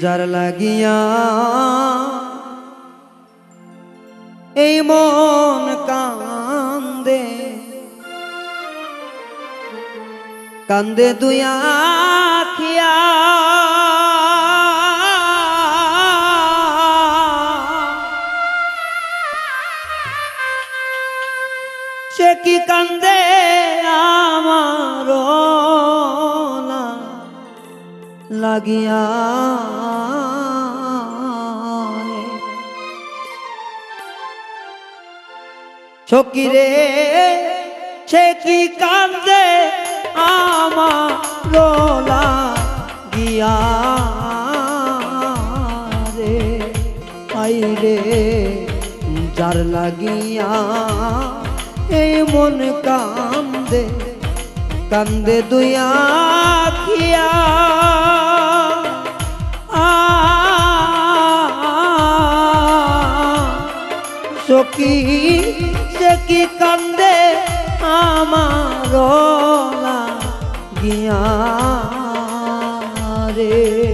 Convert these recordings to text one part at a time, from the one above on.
যার লাগিয়া এই মন কান্দে কান্দে দুয়া খিয়া সে কি কান্দে আমার লাগিয়া সকিরে, সে কি কান্দে আমার লোলা গিয়া রে? আই রে যার লাগিয়া এই মন কান্দে কান্দে দুয়া খিয়া সখী কি কান্দে আমার গিয়া রে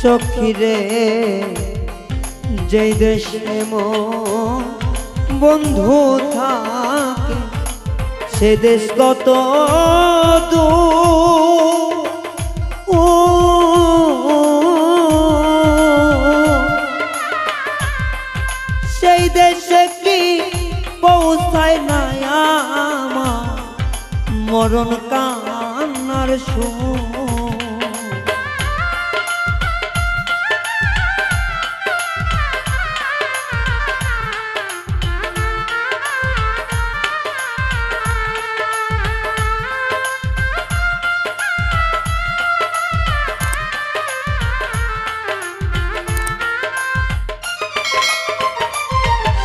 সখীরে যেই দেশে মন বন্ধু থাকে, সে দেশ কত দূর। ও, সেই দেশে কি পৌঁছায় না আমার মরণ কান্নার সুর?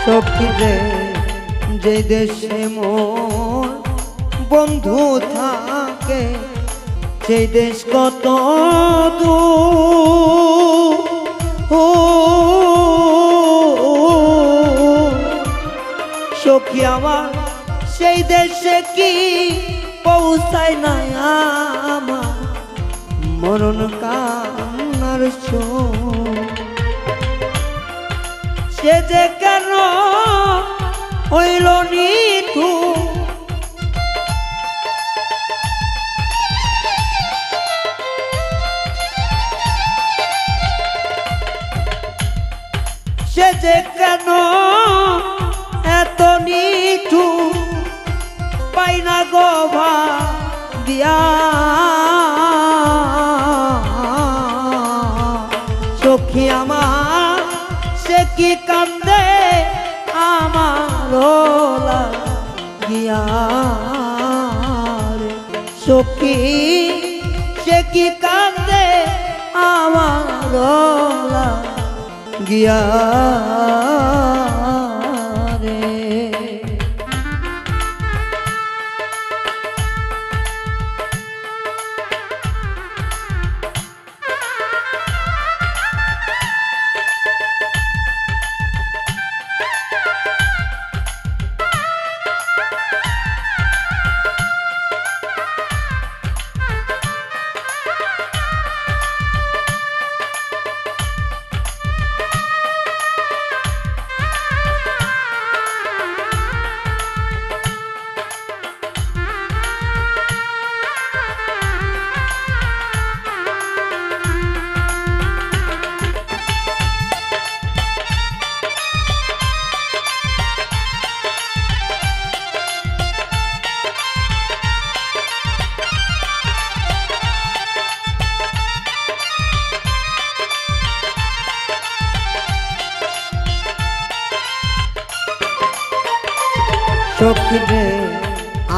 সখীরে যে দেশে মোর বন্ধু থাকে, সেই দেশ কত দূর? ও, সখী আমার, সেই দেশে কি পৌঁছায় না আমার? মরণ কান্নার শোক সে যে কেন হইল নিঠু? সে যে কেন এত নিঠু? পাই না গোভা দিয়া সখী আমার সে কি কান্দে? আমার গিয়া সখী সে কি কান্দে? আমার গিয়া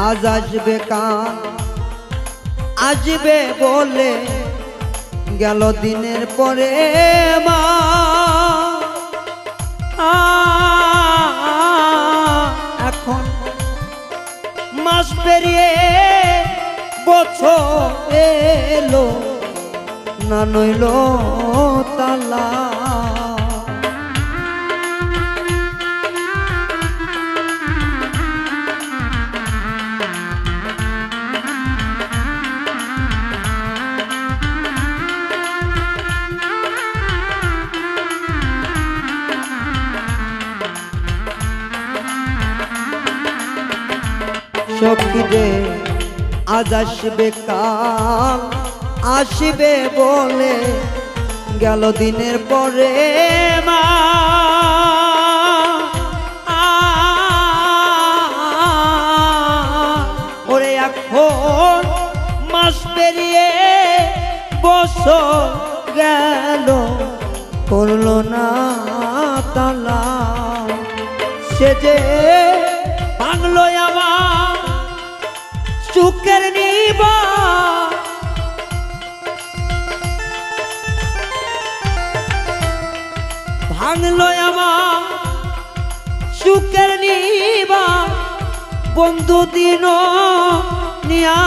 আজ আসবে কান আসবে বলে গেল দিনের পরে মা। এখন মাস পেরিয়ে বছর এলো, না নইল তালা। আজ আসবে কাল, আসবে বলে গেল দিনের পরে মা। ওরে এখন মাস পেরিয়ে বছর গেল, করল না তালা। সে যে ভাঙলো আমার সুখের নিবা। বন্ধু দিন নিয়া।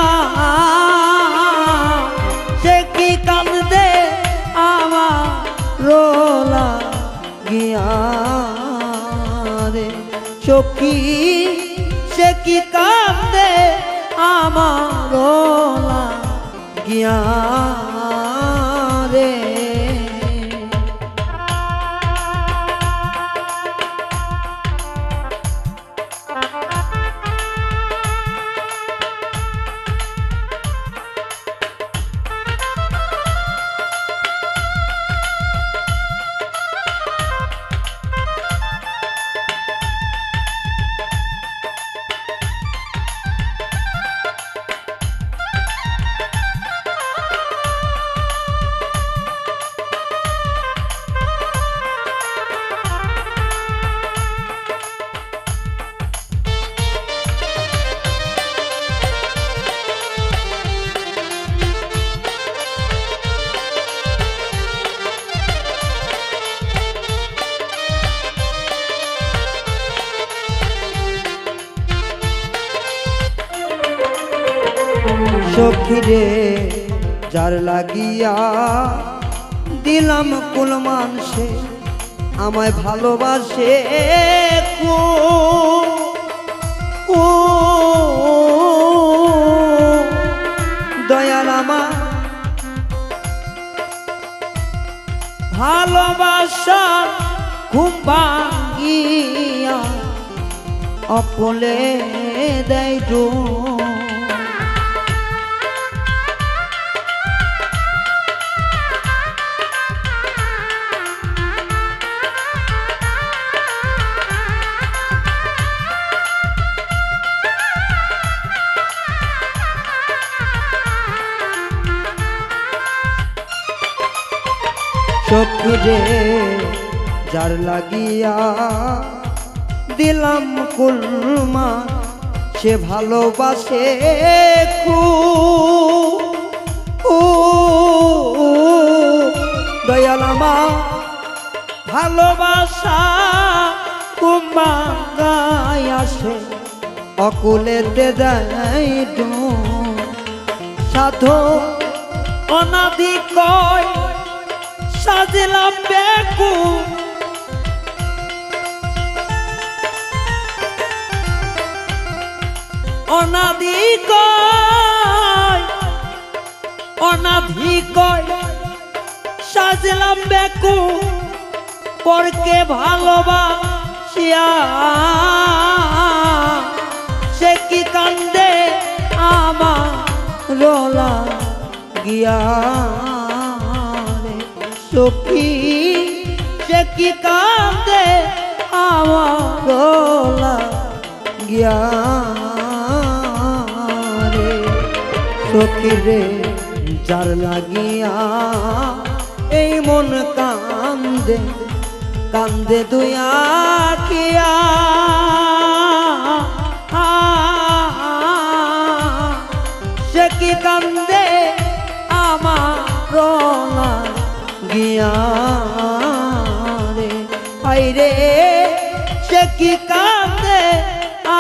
সে কি কান্দে আমার রোলা গিয়া রে? সখী, সে কি কান্দে আমার গিয়া রে। সখীরে যার লাগিয়া দিলাম কুল মানসে আমায় ভালোবাসে কো ও, দয়াল আমার, ভালোবাসা ঘুম ভাঙিয়া অপলে দেয়। যার লাগিয়া দিলাম কুলমা সে ভালোবাসে খুব। ও দয়াল আমার, ভালোবাসা কুম্বাঙ্গায় আসে অকুলেতে দেয়। সাধু অনাদি কয় সাজিলাম বেকু অনাদি কয় অনাধি কয় সাজলাম বেকু পরকে ভালোবাসিয়া, সে কি কান্দে আমার রোলা গিয়া? সখী সে কি কান্দে আমলা গিয়া রে সখী রে যার লাগিয়া এই মন কান্দে কান্দে দুয়া কিয়া সে কি কান্দে কি কান্দে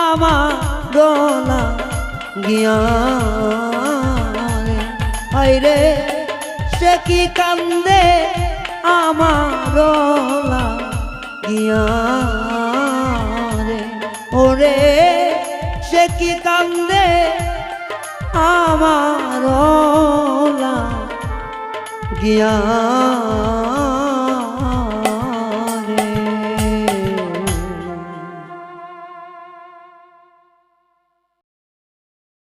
আমার রোনা গিয়া রে? সে কি কান্দে আমার রোনা গিয়া রে? ওরে, সে কি কান্দে আমার গিয়া